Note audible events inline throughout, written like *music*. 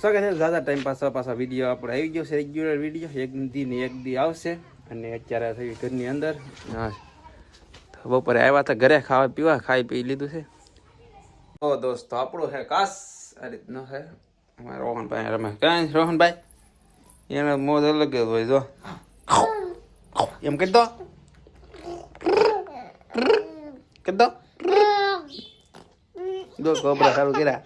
સ્વાગત છે દાદા ટાઈમ પાછા પાછા વીડિયો આપણે આવી ગયો છે. રેગ્યુલર વીડિયો એક દી એક દી આવશે. અને અત્યારે થઈ ઘરની અંદર. હા. બપોરે આવ્યા હતા ઘરે ખાવા પીવા, ખાઈ પી લીધું છે. ઓ દોસ્તો, આપણું છે કાસ. આ રીતનો છે. અમારા રોહનભાઈ રમે. કાંઈ રોહનભાઈ? એનો મોજ અલગ જ હોય, જો. એમ કહી દો. કહી દો. દો ગોબરા સારું કર્યા.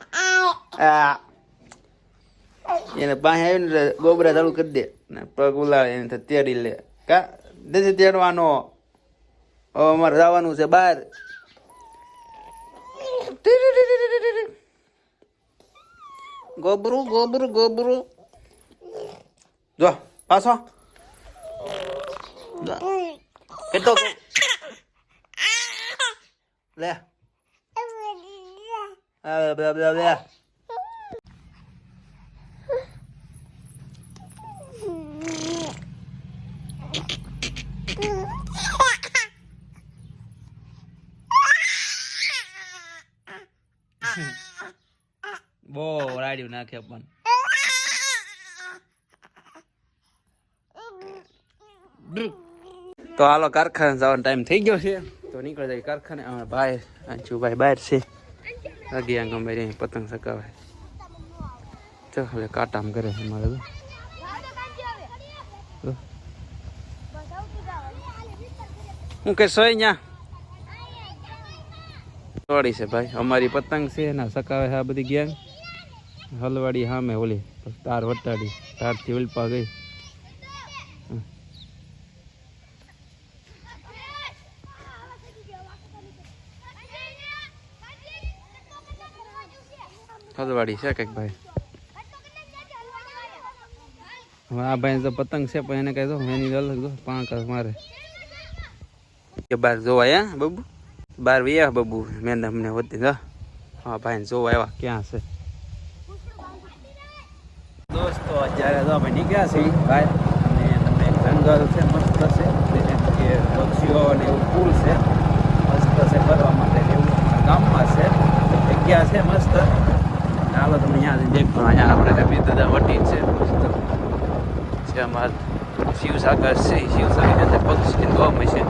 એને પાસે આવીને ગોબરા ચાલુ કરી દે. ને પગ ઉલાળે એને તેડી લે. કા? નથી તેડવાનો. હવે અમારે જવાનું છે બહાર. ગોબરું ગોબરું ગોબરું. જો પાછો. કેટલો ગો- લે. આ બે બે બે બહુ રાડ્યું નાખે પણ તો હાલો કારખાને જવાનો ટાઈમ થઈ ગયો છે તો નીકળી જાય કારખાને અમારા ભાઈ અંશુભાઈ બહાર છે અગિયાર ગમે ત્યાં પતંગ સકાવે તો હવે કાટામ કરે છે મારે તો તો. હું કે સોય ન્યા વાળી છે ભાઈ. અમારી પતંગ છે એના સકાવે આ બધી ગેંગ. હલવાડી સામે ઓલી તાર વટાડી. તારથી ઉલપા ગઈ. હલવાડી છે કંઈક ભાઈ. આ ભાઈ પતંગ છે, પણ એને કહી દો એની અલગ દો પાંચ મારે. બાર જોવાય, હે, બબુ? બાર વ્યા બબુ, મેં તમને હોતી દો હા ભાઈ જોવા આવ્યા, ક્યાં છે? દોસ્તો, અત્યારે તો અમે નીકળ્યા છીએ, ભાઈ, અને તમને જંગલ છે, મસ્ત છે પક્ષીઓ અને એવું પુલ છે, મસ્ત છે ફરવા માટે એવું. ગામમાં છે, જગ્યા છે મસ્ત. ચાલો તમે અહીંયા દેખો. અહીંયા આપણે રમી દાદા વટી છે, મસ્ત. છે અમારે શિવસાગર છે, શિવસાગર પક્ષી ગમે છે.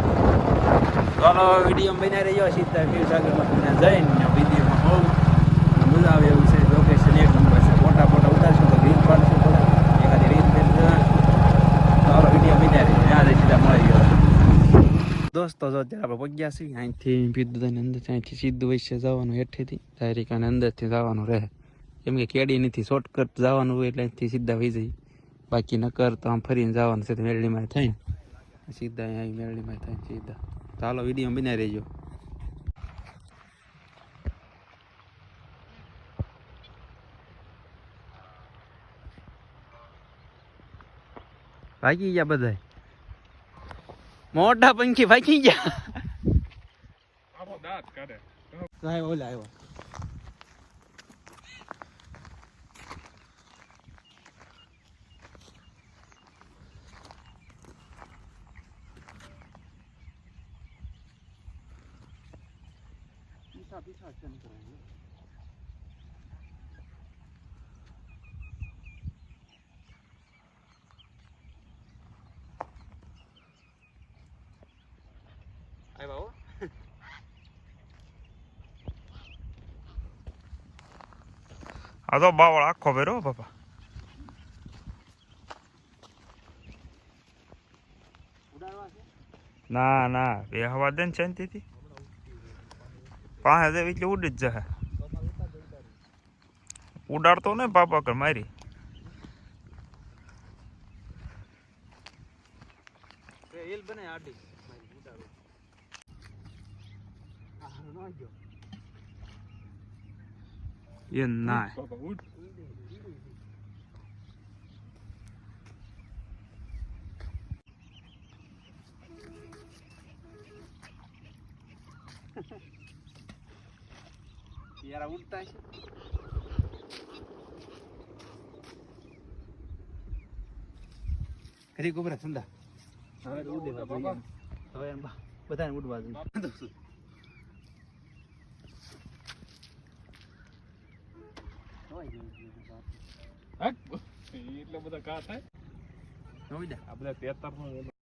ચાલો વીડિયો બની રહ્યો શિવસાગરમાં તમને જઈને વિડીયોમાં બહુ મજા આવે એવું છે. લોકેશન એક નંબર છે. ફોટા ફોટા ઉતારશું તો રીલ પાડશું એખાદી રીલ ચાલો વીડિયો બની રહ્યો ત્યાં સીધા મળી ગયો. દોસ્તો, જો અત્યારે આપણે પગ્યા છીએ. અહીંથી વિદ્યુતની અંદર અહીંથી સીધું વૈશ્ય જવાનું હેઠેથી. ડાયરેક અને અંદરથી જવાનું રહે. કેમ કે કેડી નથી શોર્ટકટ જવાનું હોય એટલે અહીંથી સીધા વહી જઈ બાકી નકર તો આમ ફરીને જવાનું છે. મેરડીમાં થઈને. સીધા અહીંયા મેરડીમાં થઈને સીધા. ચાલો વીડિયો બનાવી રહેજો ભાગી ગયા બધા મોટા પંખી ભાગી ગયા. ઓલા આવ્યો પીછા પીછા ચેન કરાય આવ્યા હો આ તો બાવળ આખો ભેરો બાપા ઉડાડવા છે ના ના બે હવા દે ને શાંતિથી પાસે એટલે ઉડી જ જશે ઉડાડતો ને બાપા કર મારી. એ Ha નો ગયો એ ના *laughs* યાર ઉડતા છે. કરી ગોબરા ઠંડા હવે ઉડેવા જોઈએ હવે એમ બધાને ઉડવા જોઈએ એટલે બધા ઘા થાય? આ બધા તેતરનું